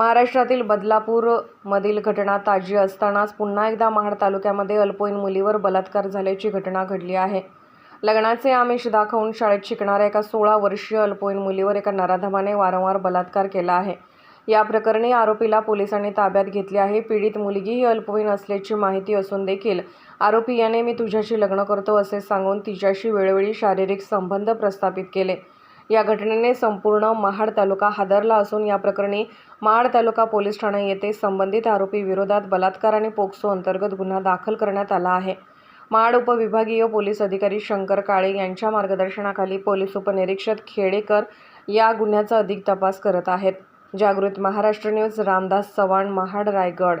महाराष्ट्रातील बदलापूरमधील घटना ताजी असतानाच पुन्हा एकदा महाड तालुक्यामध्ये अल्पवयीन मुलीवर बलात्कार झाल्याची घटना घडली आहे. लग्नाचे आमिष दाखवून शाळेत शिकणाऱ्या एका सोळा वर्षीय अल्पवयीन मुलीवर एका नराधमाने वारंवार बलात्कार केला आहे. या प्रकरणी आरोपीला पोलिसांनी ताब्यात घेतले आहे. पीडित मुलगी ही अल्पवयीन असल्याची माहिती असून देखील आरोपी याने मी तुझ्याशी लग्न करतो असे सांगून तिच्याशी वेळोवेळी शारीरिक संबंध प्रस्थापित केले. या घटनेने संपूर्ण महाड तालुका हादरला असून या प्रकरणी महाड तालुका पोलीस ठाणे येथे संबंधित आरोपी विरोधात बलात्कार आणि पोक्सो अंतर्गत गुन्हा दाखल करण्यात आला आहे. महाड उपविभागीय पोलीस अधिकारी शंकर काळे यांच्या मार्गदर्शनाखाली पोलीस उपनिरीक्षक खेडेकर या गुन्ह्याचा अधिक तपास करत आहेत. जागृत महाराष्ट्र न्यूज रामदास चव्हाण महाड रायगड.